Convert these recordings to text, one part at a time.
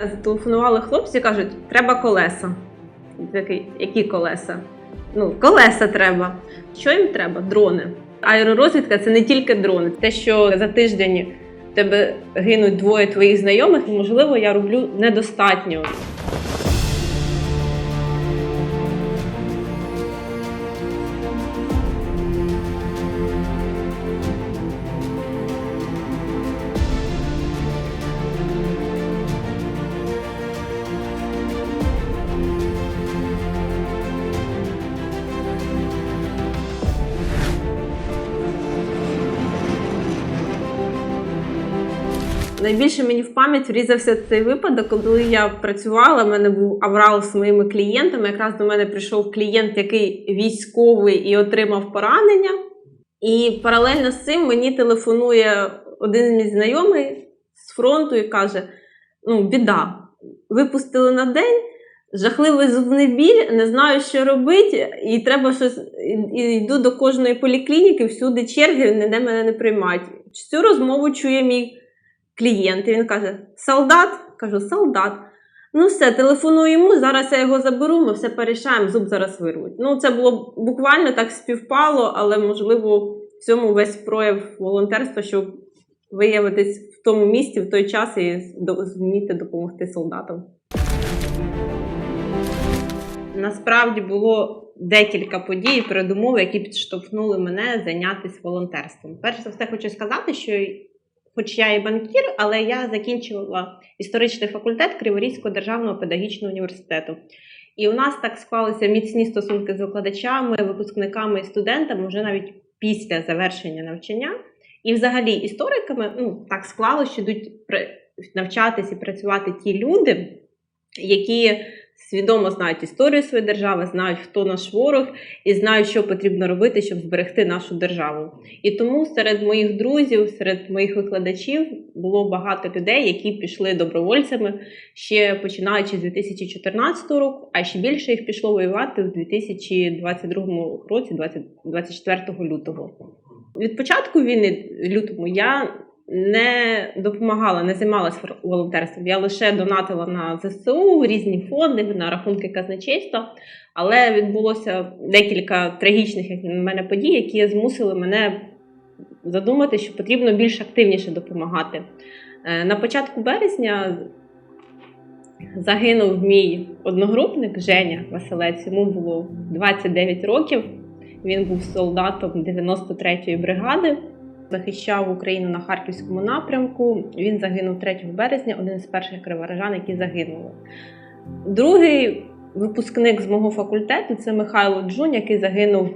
Зателефонували хлопці, кажуть, треба колеса. Такий, які колеса? Ну, колеса треба. Що їм треба? Дрони. Аеророзвідка це не тільки дрони. Те, що за тиждень в тебе гинуть двоє твоїх знайомих, можливо, я роблю недостатньо. Найбільше мені в пам'ять врізався цей випадок, коли я працювала. в мене був аврал з моїми клієнтами. Якраз до мене прийшов клієнт, який військовий і отримав поранення. І паралельно з цим мені телефонує один мій знайомий з фронту і каже: ну, біда, випустили на день. Жахливий зубний біль, не знаю, що робити, і треба щось. І, йду до кожної поліклініки, всюди черги, ніде мене не приймають. Цю розмову чує мій клієнт. І він каже: Солдат? Кажу, солдат. Ну все, телефоную йому, зараз я його заберу, ми все порішаємо, зуб зараз вирвуть. Ну, це було буквально так співпало, але можливо в цьому весь прояв волонтерства, щоб виявитись в тому місці в той час і зуміти допомогти солдатам. Насправді було декілька подій, передумов, які підштовхнули мене зайнятися волонтерством. Перш за все, хочу сказати, що хоч я і банкір, але я закінчувала історичний факультет Криворізького державного педагогічного університету. І у нас так склалися міцні стосунки з викладачами, випускниками і студентами вже навіть після завершення навчання. І взагалі істориками ну, так склалося, що йдуть навчатись і працювати ті люди, які свідомо знають історію своєї держави, знають, хто наш ворог, і знають, що потрібно робити, щоб зберегти нашу державу. І тому серед моїх друзів, серед моїх викладачів було багато людей, які пішли добровольцями ще починаючи з 2014 року, а ще більше їх пішло воювати у 2022 році, 20 24 лютого. Від початку війни лютому я не допомагала, не займалася волонтерством. Я лише донатила на ЗСУ, різні фонди, на рахунки казначейства. Але відбулося декілька трагічних, як на мене, подій, які змусили мене задумати, що потрібно більш активніше допомагати. Е, На початку березня загинув мій одногрупник Женя Василець. Йому було 29 років. Він був солдатом 93-ї бригади, захищав Україну на харківському напрямку. Він загинув 3 березня, один з перших криворожан, які загинули. Другий випускник з мого факультету це Михайло Джун, який загинув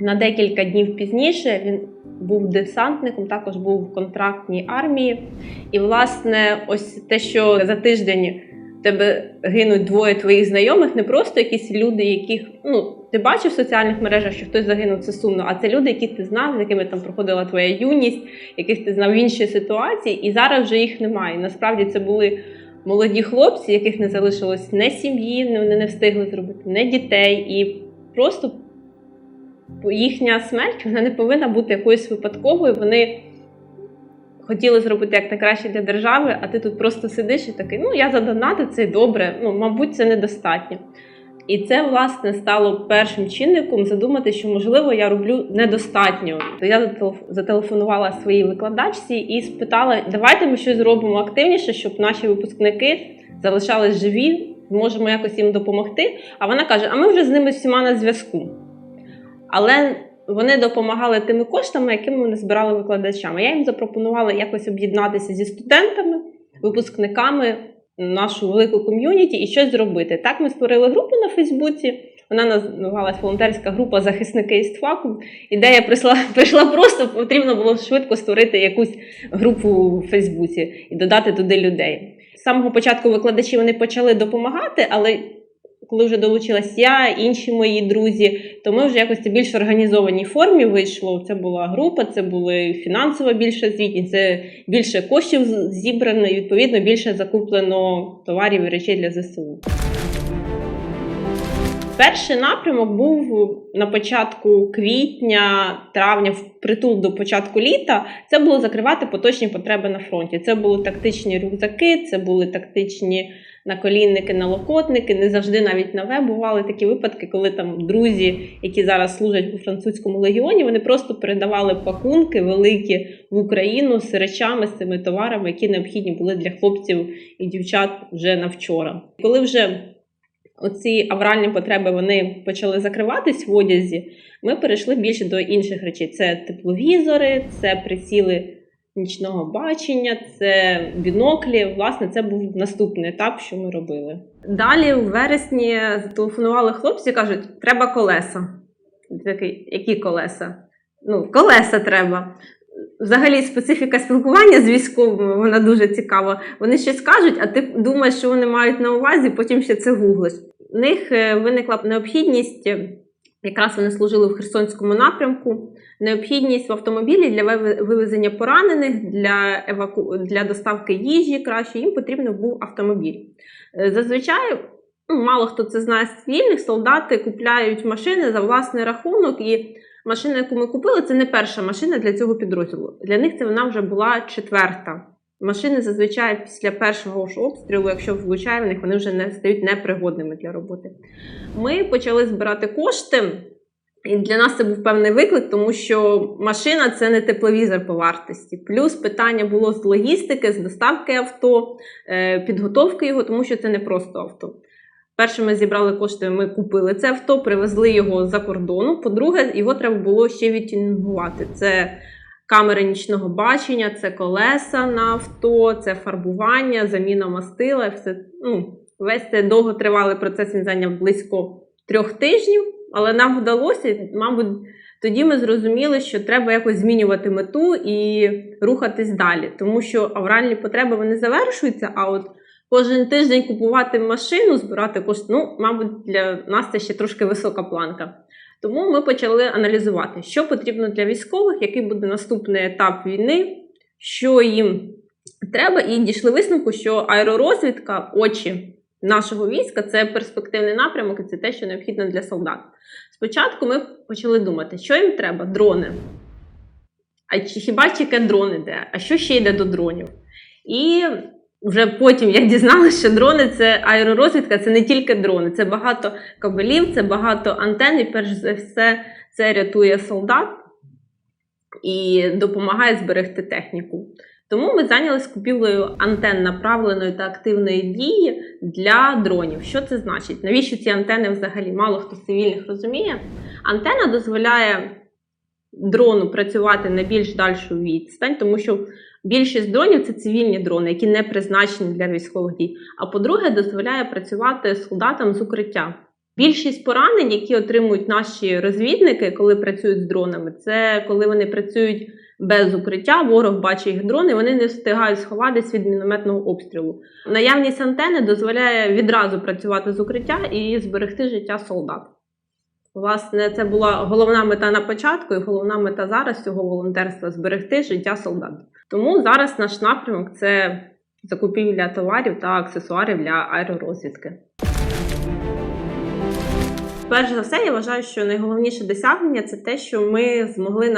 на декілька днів пізніше. Він був десантником, також був в контрактній армії. І, власне, ось те, що за тиждень тебе гинуть двоє твоїх знайомих, не просто якісь люди, яких ну ти бачив в соціальних мережах, що хтось загинув, це сумно. А це люди, які ти знав, з якими там проходила твоя юність, яких ти знав в іншій ситуації, і зараз вже їх немає. Насправді це були молоді хлопці, яких не залишилось не сім'ї, не- вони не встигли зробити, не дітей, і просто їхня смерть вона не повинна бути якоюсь випадковою. Вони хотіли зробити як найкраще для держави, а ти тут просто сидиш і такий, ну я задонатив, це добре. Ну, мабуть, це недостатньо. І це, власне, стало першим чинником задумати, що, можливо, я роблю недостатньо. То я зателефонувала своїй викладачці і спитала, давайте ми щось зробимо активніше, щоб наші випускники залишались живі, зможемо якось їм допомогти. А вона каже: а ми вже з ними всіма на зв'язку. Але вони допомагали тими коштами, якими вони збирали викладачами. Я їм запропонувала якось об'єднатися зі студентами, випускниками нашу велику ком'юніті і щось зробити. Так ми створили групу на Фейсбуці. Вона називалась волонтерська група захисники істфаку. Ідея прийшла, прийшла просто, потрібно було швидко створити якусь групу у Фейсбуці і додати туди людей. З самого початку викладачі вони почали допомагати, але коли вже долучилась я, інші мої друзі, то ми вже якось в більш організованій формі вийшло. Це була група, це були фінансова більша звітність, це більше коштів зібрано, і відповідно більше закуплено товарів і речей для ЗСУ. Перший напрямок був на початку квітня, травня, впритул до початку літа. Це було закривати поточні потреби на фронті. Це були тактичні рюкзаки, це були тактичні наколінники, налокотники. Не завжди навіть нове бували такі випадки, коли там друзі, які зараз служать у французькому легіоні, вони просто передавали пакунки великі в Україну з речами, з цими товарами, які необхідні були для хлопців і дівчат вже на вчора. Коли вже оці авральні потреби вони почали закриватись в одязі, ми перейшли більше до інших речей: це тепловізори, це приціли нічного бачення, це біноклі. Власне, це був наступний етап, що ми робили. Далі, у вересні, зателефонували хлопці, кажуть, треба колеса. Такий, які колеса? Ну, колеса треба. Взагалі, специфіка спілкування з військовими, вона дуже цікава. Вони щось кажуть, а ти думаєш, що вони мають на увазі, потім ще це гуглиш. В них е, виникла необхідність, е, якраз вони служили в Херсонському напрямку. Необхідність в автомобілі для вивезення поранених, для еваку... для доставки їжі краще, їм потрібен був автомобіль. Е, Зазвичай, ну, мало хто це знає з цивільних, солдати купляють машини за власний рахунок, і машина, яку ми купили, це не перша машина для цього підрозділу. Для них це вона вже була четверта. Машини зазвичай після першого ж обстрілу, якщо влучає в них, вони вже не стають непригодними для роботи. Ми почали збирати кошти. І для нас це був певний виклик, тому що машина це не тепловізор по вартості. Плюс питання було з логістики, з доставки авто, е, підготовки його, тому що це не просто авто. Перше, ми зібрали кошти, ми купили це авто, привезли його за кордону. По-друге, його треба було ще відтюнінгувати. Це камери нічного бачення, це колеса на авто, це фарбування, заміна мастила. Все, ну, весь цей довготривалий процес він зайняв близько трьох тижнів, але нам вдалося, мабуть, тоді ми зрозуміли, що треба якось змінювати мету і рухатись далі, тому що авральні потреби вони завершуються. А от кожен тиждень купувати машину, збирати кошти, ну, мабуть, для нас це ще трошки висока планка. Тому ми почали аналізувати, що потрібно для військових, який буде наступний етап війни, що їм треба, і дійшли висновку, що аеророзвідка, очі нашого війська це перспективний напрямок, і це те, що необхідно для солдат. Спочатку ми почали думати, що їм треба? Дрони. А чи хіба тільки дрон іде? А що ще йде до дронів? І вже потім я дізналася, що дрони це аеророзвідка, це не тільки дрони, це багато кабелів, це багато антенн, і перш за все це рятує солдат і допомагає зберегти техніку. Тому ми зайнялися купівлею антенн направленої та активної дії для дронів. Що це значить? Навіщо ці антени взагалі? Мало хто цивільних розуміє. Антенна дозволяє дрону працювати на більш дальшу відстань, тому що більшість дронів це цивільні дрони, які не призначені для військових дій. А по-друге, дозволяє працювати солдатам з укриття. Більшість поранень, які отримують наші розвідники, коли працюють з дронами, це коли вони працюють без укриття, ворог бачить їх дрони, вони не встигають сховатись від мінометного обстрілу. Наявність антени дозволяє відразу працювати з укриття і зберегти життя солдат. Власне, це була головна мета на початку, і головна мета зараз цього волонтерства зберегти життя солдат. Тому зараз наш напрямок це закупівля товарів та аксесуарів для аеророзвідки. Перш за все, я вважаю, що найголовніше досягнення це те, що ми змогли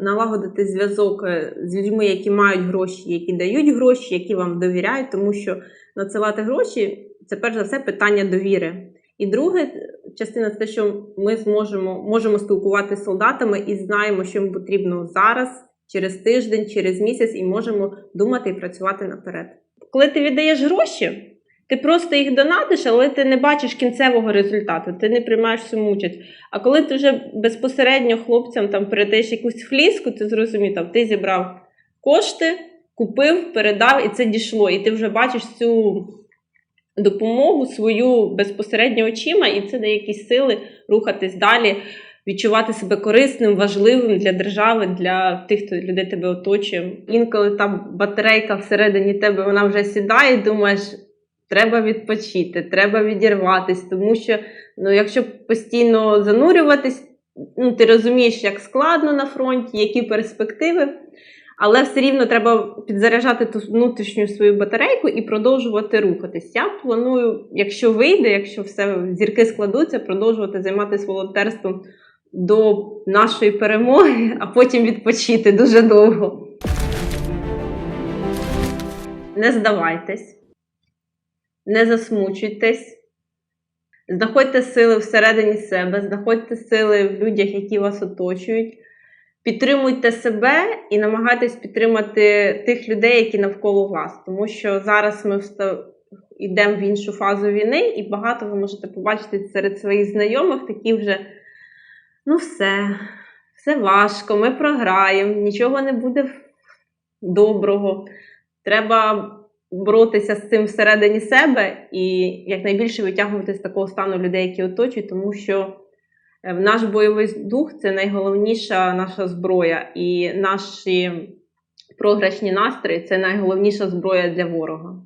налагодити зв'язок е, з людьми, які мають гроші, які дають гроші, які вам довіряють, тому що надсилати гроші це перш за все питання довіри. І друге частина це те, що ми зможемо можемо спілкуватися з солдатами і знаємо, що їм потрібно зараз, через тиждень, через місяць, і можемо думати і працювати наперед. Коли ти віддаєш гроші, ти просто їх донатиш, але ти не бачиш кінцевого результату, ти не приймаєш в участь. А коли ти вже безпосередньо хлопцям там передаєш якусь фліску, ти зрозумів, там ти зібрав кошти, купив, передав, і це дійшло. І ти вже бачиш цю допомогу свою безпосередньо очима, і це дає якісь сили рухатись далі, відчувати себе корисним, важливим для держави, для тих, хто людей тебе оточує. Інколи там батарейка всередині тебе вона вже сідає, і думаєш. Треба відпочити, треба відірватись, тому що ну, якщо постійно занурюватись, ну, ти розумієш, як складно на фронті, які перспективи. Але все рівно треба підзаряджати ту внутрішню свою батарейку і продовжувати рухатись. Я планую, якщо вийде, якщо все зірки складуться, продовжувати займатися волонтерством до нашої перемоги, а потім відпочити дуже довго. Не здавайтесь, не засмучуйтесь. Знаходьте сили всередині себе, знаходьте сили в людях, які вас оточують. Підтримуйте себе і намагайтесь підтримати тих людей, які навколо вас. Тому що зараз ми йдемо в іншу фазу війни, і багато ви можете побачити серед своїх знайомих такі вже: ну все, все важко, ми програємо, нічого не буде доброго. Треба боротися з цим всередині себе і якнайбільше витягувати з такого стану людей, які оточують, тому що е, наш бойовий дух це найголовніша наша зброя, і наші програшні настрої це найголовніша зброя для ворога.